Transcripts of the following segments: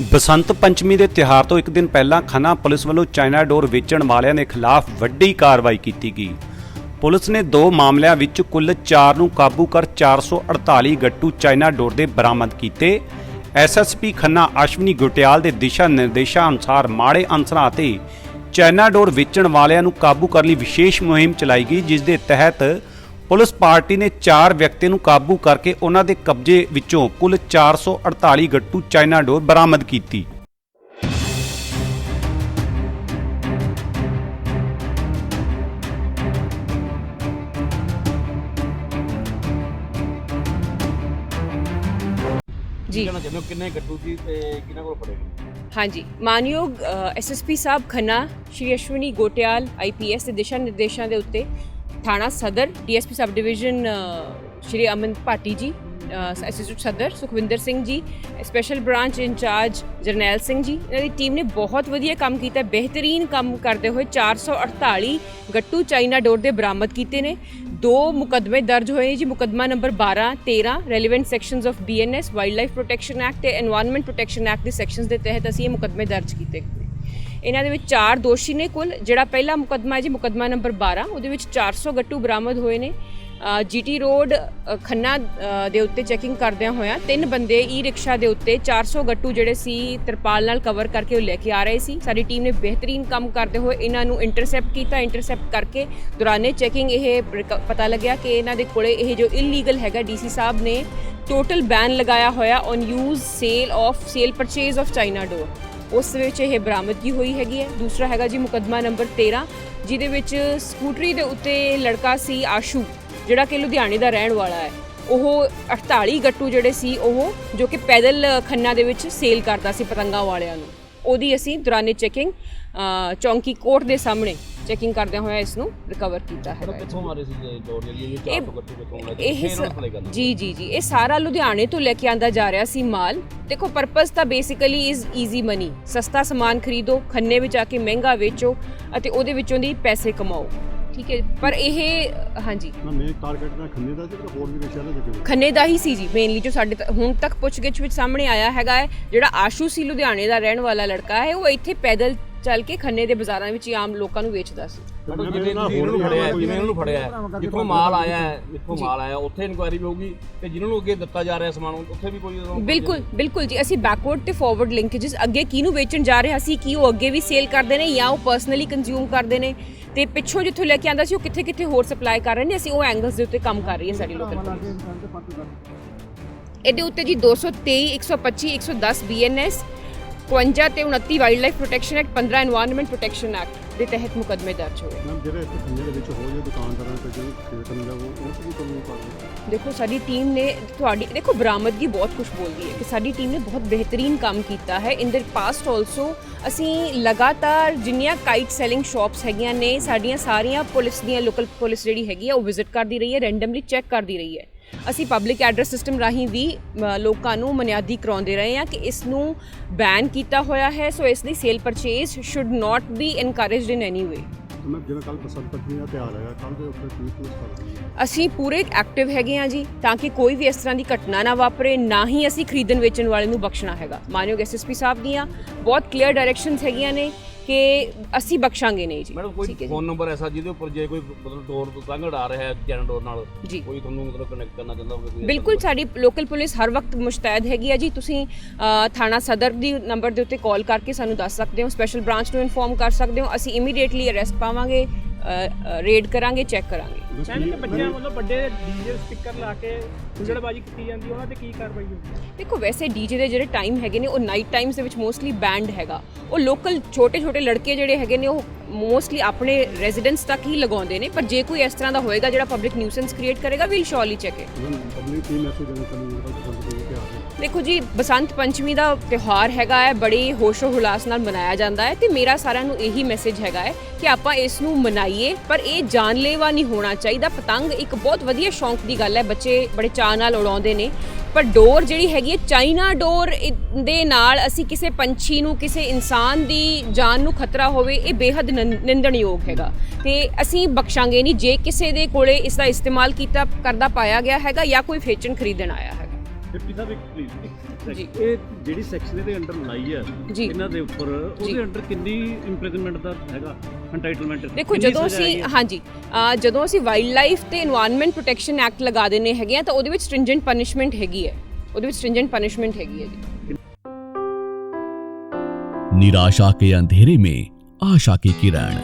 ਬਸੰਤ ਪੰਚਮੀ ਦੇ ਤਿਉਹਾਰ ਤੋਂ ਇੱਕ ਦਿਨ ਪਹਿਲਾਂ ਖੰਨਾ ਪੁਲਿਸ ਵੱਲੋਂ ਚਾਈਨਾ ਡੋਰ ਵੇਚਣ ਵਾਲਿਆਂ ਦੇ ਖਿਲਾਫ ਵੱਡੀ ਕਾਰਵਾਈ ਕੀਤੀ ਗਈ। ਪੁਲਿਸ ਨੇ ਦੋ ਮਾਮਲਿਆਂ ਵਿੱਚ ਕੁੱਲ 4 ਨੂੰ ਕਾਬੂ ਕਰ 448 ਗੱਟੂ ਚਾਈਨਾ ਡੋਰ ਦੇ ਬਰਾਮਦ ਕੀਤੇ। ਐਸਐਸਪੀ ਖੰਨਾ ਅਸ਼ਵਨੀ ਗੁਟਿਆਲ ਦੇ ਦਿਸ਼ਾ ਨਿਰਦੇਸ਼ਾਂ ਅਨੁਸਾਰ ਮਾੜੇ ਅਨਸਰਾਂ ਅਤੇ ਚਾਈਨਾ ਡੋਰ ਵੇਚਣ ਵਾਲਿਆਂ ਨੂੰ ਕਾਬੂ ਕਰਨ ਲਈ ਵਿਸ਼ੇਸ਼ ਮੁਹਿੰਮ ਚਲਾਈ ਗਈ, ਜਿਸ ਦੇ ਤਹਿਤ ਪੁਲਿਸ ਪਾਰਟੀ ਨੇ 4 ਵਿਅਕਤੀ ਨੂੰ ਕਾਬੂ ਕਰਕੇ ਉਹਨਾਂ ਦੇ ਕਬਜ਼ੇ ਵਿੱਚੋਂ ਕੁੱਲ 448 ਗੱਟੂ ਚਾਈਨਾ ਡੋਰ ਬਰਾਮਦ ਕੀਤੀ। ਜੀ। ਕਹਿਣਾ ਚਾਹੁੰਦੇ ਹੋ ਕਿੰਨੇ ਗੱਟੂ ਸੀ ਤੇ ਕਿਹਨਾਂ ਕੋਲ ਫੜੇ ਗਏ? ਹਾਂਜੀ ਮਾਨਯੋਗ ਐਸਐਸਪੀ ਸਾਹਿਬ ਖੰਨਾ ਸ਼੍ਰੀ ਅਸ਼ਵਨੀ ਗੋਟਿਆਲ ਆਈਪੀਐਸ ਦੇ ਦਿਸ਼ਾ ਨਿਰਦੇਸ਼ਾਂ ਦੇ ਉੱਤੇ ਥਾਣਾ Sadar, DSP sub division Shri Aman Bhati ji assistant ਸਦਰ, Sukhwinder Singh ji, special branch incharge Jarnail Singh ji. ਇਹਨਾਂ ਦੀ ਟੀਮ ਨੇ ਬਹੁਤ ਵਧੀਆ ਕੰਮ ਕੀਤਾ, ਬਿਹਤਰੀਨ ਕੰਮ ਕਰਦੇ ਹੋਏ 448 ਗੱਟੂ ਚਾਈਨਾ ਡੋਰ ਦੇ ਬਰਾਮਦ ਕੀਤੇ ਨੇ। ਦੋ ਮੁਕਦਮੇ ਦਰਜ ਹੋਏ ਜੀ, ਮੁਕਦਮਾ number 12 13 relevant sections of BNS wild life protection act ਤੇ এনवायरमेंट ਪ੍ਰੋਟੈਕਸ਼ਨ ਐਕਟ ਦੇ ਸੈਕਸ਼ਨਸ ਦੇ ਤਹਿਤ ਅਸੀਂ ਇਹ ਮੁਕਦਮੇ ਦਰਜ ਕੀਤੇ। ਇਹਨਾਂ ਦੇ ਵਿੱਚ ਚਾਰ ਦੋਸ਼ੀ ਨੇ ਕੁੱਲ, ਜਿਹੜਾ ਪਹਿਲਾ ਮੁਕੱਦਮਾ ਹੈ ਜੀ, ਮੁਕੱਦਮਾ ਨੰਬਰ 12 ਉਹਦੇ ਵਿੱਚ 400 ਗੱਟੂ ਬਰਾਮਦ ਹੋਏ ਨੇ। ਜੀਟੀ ਰੋਡ ਖੰਨਾ ਦੇ ਉੱਤੇ ਚੈਕਿੰਗ ਕਰਦਿਆਂ ਹੋਇਆਂ ਤਿੰਨ ਬੰਦੇ ਈ ਰਿਕਸ਼ਾ ਦੇ ਉੱਤੇ 400 ਗੱਟੂ ਜਿਹੜੇ ਸੀ, ਤਰਪਾਲ ਨਾਲ ਕਵਰ ਕਰਕੇ ਉਹ ਲੈ ਕੇ ਆ ਰਹੇ ਸੀ। ਸਾਡੀ ਟੀਮ ਨੇ ਬਿਹਤਰੀਨ ਕੰਮ ਕਰਦੇ ਹੋਏ ਇਹਨਾਂ ਨੂੰ ਇੰਟਰਸੈਪਟ ਕੀਤਾ। ਇੰਟਰਸੈਪਟ ਕਰਕੇ ਦੌਰਾਨੇ ਚੈਕਿੰਗ ਇਹ ਪਤਾ ਲੱਗਿਆ ਕਿ ਇਹਨਾਂ ਦੇ ਕੋਲੇ ਇਹ ਜੋ ਇਲੀਗਲ ਹੈਗਾ ਡੀਸੀ ਸਾਹਿਬ ਨੇ ਟੋਟਲ ਬੈਨ ਲਗਾਇਆ ਹੋਇਆ on use sale of sale purchase of China ਡੋਰ ਉਸ ਵਿੱਚ ਇਹ ਬਰਾਮਦਗੀ ਹੋਈ ਹੈਗੀ ਹੈ। ਦੂਸਰਾ ਹੈਗਾ ਜੀ ਮੁਕੱਦਮਾ ਨੰਬਰ 13 ਜਿਹਦੇ ਵਿੱਚ ਸਕੂਟਰੀ ਦੇ ਉੱਤੇ ਲੜਕਾ ਸੀ ਆਸ਼ੂ, ਜਿਹੜਾ ਕਿ ਲੁਧਿਆਣੇ ਦਾ ਰਹਿਣ ਵਾਲਾ ਹੈ। ਉਹ 48 ਗੱਟੂ ਜਿਹੜੇ ਸੀ, ਉਹ ਜੋ ਕਿ ਪੈਦਲ ਖੰਨਾ ਦੇ ਵਿੱਚ ਸੇਲ ਕਰਦਾ ਸੀ ਪਤੰਗਾਂ ਵਾਲਿਆਂ ਨੂੰ। ਉਹਦੀ ਅਸੀਂ ਦੌਰਾਨੇ ਚੈਕਿੰਗ ਚੌਂਕੀ ਕੋਰਟ ਦੇ ਸਾਹਮਣੇ ਚੈਕਿੰਗ ਕਰਦਿਆਂ ਹੋਇਆ ਇਸ ਨੂੰ ਰਿਕਵਰ ਕੀਤਾ ਸੀ ਇਹ ਡੋਰ ਜਿਹੜੀ ਇਹ ਇਹ- 400 ਗੱਟੂ ਕਿੱਥੋਂ ਲੈ ਕੇ ਇਹ ਫਿਰ ਉਹਨਾਂ ਸ- ਫੜੇ ਗੱਲ ਜੀ ਜੀ ਜੀ। ਇਹ ਸਾਰਾ ਲੁਧਿਆਣੇ ਤੋਂ ਲੈ ਕੇ ਆਂਦਾ ਜਾ ਰਿਹਾ ਸੀ ਮਾਲ। ਦੇਖੋ ਪਰਪਸ ਤਾਂ ਬੇਸਿਕਲੀ ਇਜ਼ ਈਜ਼ੀ ਮਨੀ ਸਸਤਾ ਸਮਾਨ ਖਰੀਦੋ ਖੰਨੇ ਵਿੱਚ ਆ ਕੇ ਮਹਿੰਗਾ ਵੇਚੋ ਅਤੇ ਉਹਦੇ ਵਿੱਚੋਂ ਦੀ ਪੈਸੇ ਕਮਾਓ। ਠੀਕ ਹੈ ਪਰ ਇਹ ਹਾਂਜੀ। ਨਾ ਮੇਰੇ ਟਾਰਗੇਟ ਦਾ ਖੰਨੇ ਦਾ ਸੀ ਤੇ ਹੋਰ ਵੀ ਵਿਸ਼ਾ ਦਾ ਜ਼ਿਕਰ ਖੰਨੇ ਦਾ ਹੀ ਸੀ ਜੀ ਮੇਨਲੀ ਜੋ ਸਾਡੇ ਹੁਣ ਤੱਕ ਪੁੱਛਗਿੱਛ ਵਿੱਚ ਸਾਹਮਣੇ ਆਇਆ ਹੈਗਾ ਹੈ ਜਿਹੜਾ ਆਸ਼ੂ ਸੀ ਲੁਧਿਆਣੇ ਦਾ ਰਹਿਣ ਵਾਲਾ ਲੜਕਾ ਹੈ ਉਹ ਇੱਥੇ ਪੈਦਲ ਚੱਲ ਕੇ ਖੰਨੇ ਦੇ ਬਾਜ਼ਾਰਾਂ ਵਿੱਚ ਹੀ ਆਮ ਲੋਕਾਂ ਨੂੰ ਵੇਚਦਾ ਸੀ। ਮੈਡਮ ਜਿਵੇਂ ਤੁਸੀਂ ਇਹਨਾਂ ਨੂੰ ਫੜਿਆ ਹੈ, ਜਿਵੇਂ ਇਹਨਾਂ ਨੂੰ ਫੜਿਆ ਹੈ, ਜਿੱਥੋਂ ਮਾਲ ਆਇਆ ਹੈ ਜਿੱਥੋਂ ਮਾਲ ਆਇਆ ਉੱਥੇ ਇਨਕੁਆਇਰੀ ਵੀ ਹੋਊਗੀ ਤੇ ਜਿਨ੍ਹਾਂ ਨੂੰ ਅੱਗੇ ਦਿੱਤਾ ਜਾ ਰਿਹਾ ਸਮਾਨ ਉੱਥੇ ਵੀ ਕੋਈ ਉਦੋਂ- ਬਿਲਕੁਲ ਬਿਲਕੁਲ ਜੀ। ਅਸੀਂ ਬੈਕਵਰਡ ਤੇ ਫਾਰਵਰਡ ਲਿੰਕੇजेस ਅੱਗੇ ਕਿਹਨੂੰ ਵੇਚਣ ਜਾ ਰਿਹਾ ਸੀ ਕੀ ਉਹ ਅੱਗੇ ਵੀ ਸੇਲ ਕਰਦੇ ਨੇ ਜਾਂ ਉਹ ਪਰਸਨਲੀ ਕੰਜ਼ਿਊਮ ਕਰਦੇ ਨੇ? ਤੇ ਪਿੱਛੋਂ ਜਿੱਥੋਂ ਲੈ ਕੇ ਆਂਦਾ ਸੀ ਉਹ ਕਿੱਥੇ ਕਿੱਥੇ ਹੋਰ ਸਪਲਾਈ ਕਰ ਰਹੇ ਨੇ? ਅਸੀਂ ਉਹ ਐਂਗਲਸ ਦੇ ਉੱਤੇ ਕੰਮ ਕਰ ਰਹੀ ਹੈ ਸਾਡੀ ਲੋਕਲ ਇਹਦੇ ਉੱਤੇ ਜੀ 223 125 110 ਬੀਐਨਐਸ 51 ਤੇ 29 wild life protection act 15 environment protection act ਦੇ ਤਹਿਤ ਮੁਕਦਮੇ ਦਰਜ ਹੋਏ ਮੈਮ ਜਿਹੜੇ ਇੱਥੇ ਖੰਨੇ ਦੇ ਵਿੱਚ ਹੋ ਜੇ ਦੁਕਾਨਦਾਰਾਂ ਤੇ ਜੋ ਖੇਤਨ ਦਾ ਉਹ ਉਸ ਵੀ ਕੰਮ ਕਰ ਦੇਖੋ ਸਾਡੀ ਟੀਮ ਨੇ ਤੁਹਾਡੀ ਦੇਖੋ ਬਰਾਮਦਗੀ ਬਹੁਤ ਕੁਝ ਬੋਲਦੀ ਹੈ ਕਿ ਸਾਡੀ ਟੀਮ ਨੇ ਬਹੁਤ ਬਿਹਤਰੀਨ ਕੰਮ ਕੀਤਾ ਹੈ ਇਨ ਦਰ ਪਾਸਟ ਆਲਸੋ ਅਸੀਂ ਲਗਾਤਾਰ ਜਿੰਨੀਆਂ ਕਾਈਟ ਸੈਲਿੰਗ ਸ਼ਾਪਸ ਹੈਗੀਆਂ ਨੇ ਸਾਡੀਆਂ ਸਾਰੀਆਂ ਪੁਲਿਸ ਦੀਆਂ ਲੋਕਲ ਪੁਲਿਸ ਜਿਹੜੀ ਹੈਗੀ ਆ ਉਹ ਵਿਜ਼ਿਟ ਕਰਦੀ ਰਹੀ ਹੈ ਰੈਂਡਮਲੀ ਚੈੱਕ ਕਰਦੀ ਰਹੀ ਹੈ। ਅਸੀਂ ਪਬਲਿਕ ਐਡਰੈਸ ਸਿਸਟਮ ਰਾਹੀਂ ਵੀ ਲੋਕਾਂ ਨੂੰ ਮਨਿਆਦੀ ਕਰਾਉਂਦੇ ਰਹੇ ਹਾਂ ਕਿ ਇਸ ਨੂੰ ਬੈਨ ਕੀਤਾ ਹੋਇਆ ਹੈ ਸੋ ਇਸ ਦੀ sale purchase should not be encouraged in any way ਤੇ ਮੈਂ ਜਿਵੇਂ ਕੱਲ ਬਸੰਤ ਪੰਚਮੀ ਦਾ ਤਿਉਹਾਰ ਹੈਗਾ ਕੱਲ ਦੇ ਉੱਤੇ ਕੀ ਕੁਝ ਕਰ ਰਹੀ ਹੈ? ਅਸੀਂ ਪੂਰੇ ਐਕਟਿਵ ਹੈਗੇ ਹਾਂ ਜੀ ਤਾਂ ਕਿ ਕੋਈ ਵੀ ਇਸ ਤਰ੍ਹਾਂ ਦੀ ਘਟਨਾ ਨਾ ਵਾਪਰੇ ਨਾ ਹੀ ਅਸੀਂ ਖਰੀਦਣ ਵੇਚਣ ਵਾਲੇ ਨੂੰ ਬਖਸ਼ਣਾ ਹੈਗਾ। ਮਾਨਯੋਗ ਐਸਐਸਪੀ ਸਾਹਿਬ ਦੀਆਂ ਬਹੁਤ ਕਲੀਅਰ ਡਾਇਰੈਕਸ਼ਨਸ ਹੈਗੀਆਂ ਨੇ। ਕਿ ਅਸੀਂ ਬਖਸ਼ਾਂਗੇ ਨਹੀਂ ਜੀ ਮੈਡਮ ਕੋਈ ਠੀਕ ਹੈ ਜੀ। ਫੋਨ ਨੰਬਰ ਐਸਾ ਜਿਹਦੇ ਉੱਪਰ ਜੇ ਕੋਈ ਮਤਲਬ ਡੋਰ ਤੋਂ ਤੰਗ ਉਡਾ ਰਿਹਾ ਹੈ ਜਨ ਡੋਰ ਨਾਲ ਜੀ। ਕੋਈ ਤੁਹਾਨੂੰ ਮਤਲਬ ਕਨੈਕਟ ਕਰਨਾ ਚਾਹੁੰਦਾ ਹੋਵੇ ਕੋਈ ਐਸਾ ਬਿਲਕੁਲ? ਸਾਡੀ ਲੋਕਲ ਪੁਲਿਸ ਹਰ ਵਕਤ ਮੁਸ਼ਤੈਦ ਹੈਗੀ ਹੈ ਜੀ ਤੁਸੀਂ ਅ, ਥਾਣਾ ਸਦਰ ਦੀ ਨੰਬਰ ਦੇ ਉੱਤੇ ਕਾਲ ਕਰਕੇ ਸਾਨੂੰ ਦੱਸ ਸਕਦੇ ਹੋ ਸਪੈਸ਼ਲ ਬ੍ਰਾਂਚ ਨੂੰ ਇਨਫੋਰਮ ਕਰ ਸਕਦੇ ਹੋ ਅਸੀਂ ਇਮੀਡੀਏਟਲੀ ਅਰੈਸਟ ਪਾਵਾਂਗੇ ਰੇਡ ਕਰਾਂਗੇ ਚੈੱਕ ਕਰਾਂਗੇ ਕਹਿੰਦੇ ਕਿ ਬੱਚਿਆਂ ਵੱਲੋਂ ਵੱਡੇ ਡੀਜੇ ਸਪੀਕਰ ਲਾ ਕੇ ਹੁਜੜਬਾਜੀ ਕੀਤੀ ਜਾਂਦੀ ਹੈ, ਉਹਨਾਂ ਤੇ ਕੀ ਕਾਰਵਾਈ ਹੋਊਗੀ? ਦੇਖੋ ਵੈਸੇ ਡੀਜੇ ਦੇ ਜਿਹੜੇ ਟਾਈਮ ਹੈਗੇ ਨੇ ਉਹ ਨਾਈਟ ਟਾਈਮਸ ਦੇ ਵਿੱਚ ਮੋਸਟਲੀ ਬੈਂਡ ਹੈਗਾ। ਉਹ ਲੋਕਲ ਛੋਟੇ ਛੋਟੇ ਲੜਕੇ ਜਿਹੜੇ ਹੈਗੇ ਨੇ ਉਹ ਮੋਸਟਲੀ ਆਪਣੇ ਰੈਜ਼ੀਡੈਂਸ ਤੱਕ ਹੀ ਲਗਾਉਂਦੇ ਨੇ। ਪਰ ਜੇ ਕੋਈ ਇਸ ਤਰ੍ਹਾਂ ਦਾ ਹੋਏਗਾ ਜਿਹੜਾ ਪਬਲਿਕ ਨਿਊਸੈਂਸ ਕ੍ਰੀਏਟ ਕਰੇਗਾ we'll surely check it public Ki message ਦੇਣਾ ਦੇਖੋ ਜੀ, ਬਸੰਤ ਪੰਚਮੀ ਦਾ ਤਿਉਹਾਰ ਹੈਗਾ ਹੈ, ਬੜੇ ਹੋਸ਼ੋ ਹੁਲਾਸ ਨਾਲ ਮਨਾਇਆ ਜਾਂਦਾ ਹੈ ਤੇ ਮੇਰਾ ਸਾਰਿਆਂ ਨੂੰ ਇਹੀ ਮੈਸੇਜ ਹੈਗਾ ਹੈ ਕਿ ਆਪਾਂ ਇਸ ਨੂੰ ਮਨਾਈਏ, ਪਰ ਇਹ ਜਾਨਲੇਵਾ ਨਹੀਂ ਹੋਣਾ ਚਾਹੀਦਾ। ਪਤੰਗ ਇੱਕ ਬਹੁਤ ਵਧੀਆ ਸ਼ੌਂਕ ਦੀ ਗੱਲ ਹੈ, ਬੱਚੇ ਬੜੇ ਚਾਅ ਨਾਲ ਉਡਾਉਂਦੇ ਨੇ। ਪਰ ਡੋਰ ਜਿਹੜੀ ਹੈਗੀ ਹੈ, ਚਾਈਨਾ ਡੋਰ ਦੇ ਨਾਲ ਅਸੀਂ ਕਿਸੇ ਪੰਛੀ ਨੂੰ, ਕਿਸੇ ਇਨਸਾਨ ਦੀ ਜਾਨ ਨੂੰ ਖਤਰਾ ਹੋਵੇ, ਇਹ ਬੇहद ਨੰ- ਨਿੰਦਣਯੋਗ ਹੈਗਾ। ਤੇ ਅਸੀਂ ਬਖਸ਼ਾਂਗੇ ਨਹੀਂ, ਜੇ ਕਿਸੇ ਦੇ ਕੋਲੇ ਇਸ ਦਾ ਇਸਤੇਮਾਲ ਕੀਤਾ, ਕਰਦਾ ਪਾਇਆ ਗਿਆ ਹੈਗਾ ਜਾਂ ਕੋਈ ਵੇਚਣ ਖਰੀਦਣ ਆਇਆ ਹੈਗਾ। ਡਿਪਟੀ ਸਾਹਿਬ ਇੱਕ ਪਲੀਜ਼ ਜੀ। ਇਹ ਜਿਹੜੀ ਸੈਕਸ਼ਨ ਦੇ ਅੰਡਰ ਲਾਈ ਹੈ ਇਹਨਾਂ ਦੇ ਉੱਪਰ ਉਹਦੇ ਅੰਡਰ ਕਿੰਨੀ ਇੰਪ੍ਰੀਜ਼ਨਮੈਂਟ ਦਾ ਹੈਗਾ? ਐਂਟਾਈਟਲਮੈਂਟ ਦੇਖੋ ਜਦੋਂ ਅਸੀਂ ਹਾਂਜੀ ਜਦੋਂ ਅਸੀਂ ਵਾਈਲਡ ਲਾਈਫ ਤੇ এনवायरमेंट ਪ੍ਰੋਟੈਕਸ਼ਨ ਐਕਟ ਲਗਾ ਦੇਣੇ ਹੈਗੇ ਆ ਤਾਂ ਉਹਦੇ ਵਿੱਚ ਸਟ੍ਰਿੰਜੈਂਟ ਪਨਿਸ਼ਮੈਂਟ ਹੈਗੀ ਹੈ। ਉਹਦੇ ਵਿੱਚ ਸਟ੍ਰਿੰਜੈਂਟ ਪਨਿਸ਼ਮੈਂਟ ਹੈਗੀ ਹੈ ਜੀ। निराशा के अंधेरे में आशा की किरण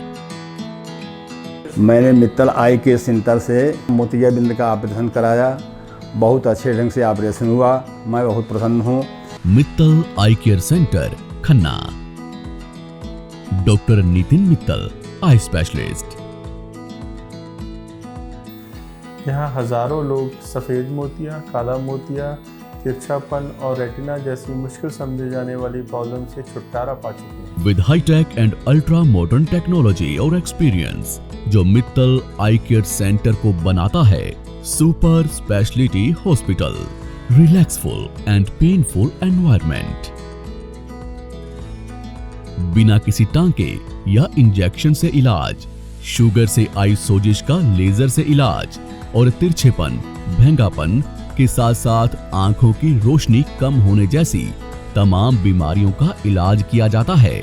मैंने मित्तल आई के सेंटर से मोतियाबिंद का ऑपरेशन कराया। बहुत अच्छे ढंग से ऑपरेशन हुआ। मैं बहुत प्रसन्न हूँ। Mittal eye care centre Khanna. Doctor Nitin Mittal eye specialist. यहाँ हज़ारों लोग सफ़ेद मोतिया काला मोतिया तिरछापन और रेटिना जैसी मुश्किल समझे जाने वाली प्रॉब्लम से छुटकारा पा चुके हैं। With hi tech and ultra modern technology और एक्सपीरियंस जो मित्तल आई केयर सेंटर को बनाता है super speciality hospital relaxful and painful environment बिना किसी टांके या इंजेक्शन से इलाज शुगर से आई सोजिश का लेजर से इलाज और तिरछेपन, भंगापन के साथ साथ आँखों की रोशनी कम होने जैसी तमाम बीमारियों का इलाज किया जाता है।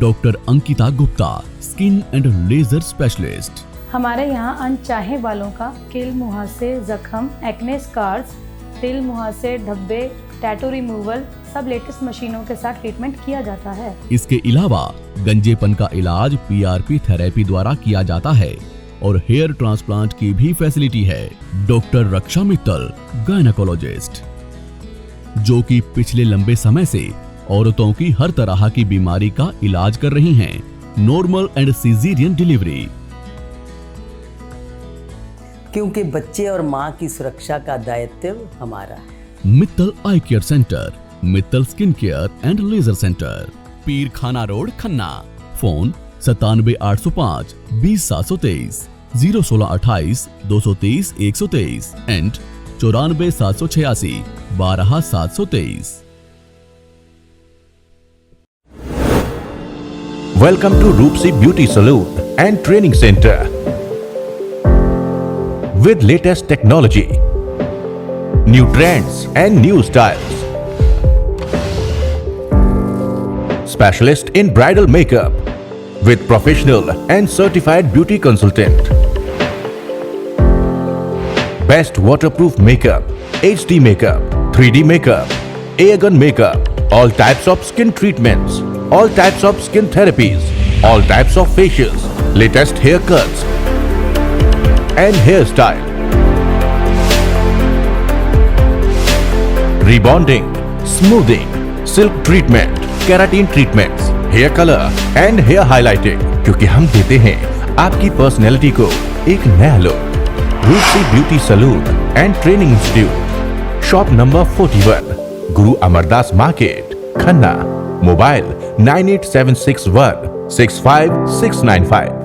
Doctor Ankita Gupta skin and laser specialist हमारे यहाँ अनचाहे बालों का कील मुहासे जख्म एक्ने स्कार्स तिल मुहासे धब्बे टैटू रिमूवल सब लेटेस्ट मशीनों के साथ ट्रीटमेंट किया जाता है। इसके अलावा गंजेपन का इलाज पीआरपी थेरेपी द्वारा किया जाता है और हेयर ट्रांसप्लांट की भी फैसिलिटी है। डॉक्टर रक्षा मित्तल गायनाकोलॉजिस्ट जो कि पिछले लंबे समय से औरतों की हर तरह की बीमारी का इलाज कर रही हैं। Normal and caesarean delivery. क्योंकि बच्चे और माँ की सुरक्षा का दायित्व हमारा है। Mittal eye care centre Mittal skin care and laser centre Pir Khana road Khanna. Phone सत्तानवे आठ सौ पाँच बीस सात सौ तेईस ज़ीरो सोलह अट्ठाईस दो सौ तेईस एक सौ तेईस एंड चौरानवे सात सौ छियासी बारह सात सौ तेईस। Welcome to Roopsi Beauty Salon and Training Center. With latest technology, new trends and new styles. Specialist in bridal makeup with professional and certified beauty consultant. Best waterproof makeup, HD makeup, 3D makeup, air gun makeup, all types of skin treatments, all types of skin therapies, all types of facials, latest haircuts and hairstyle. Rebonding, smoothing, silk treatment, keratin treatments, hair color and hair highlighting क्योंकि हम देते हैं आपकी personality को एक नया look Roopsi beauty salon and training institute shop number 41 Guru Amardas market Khanna mobile 9876165695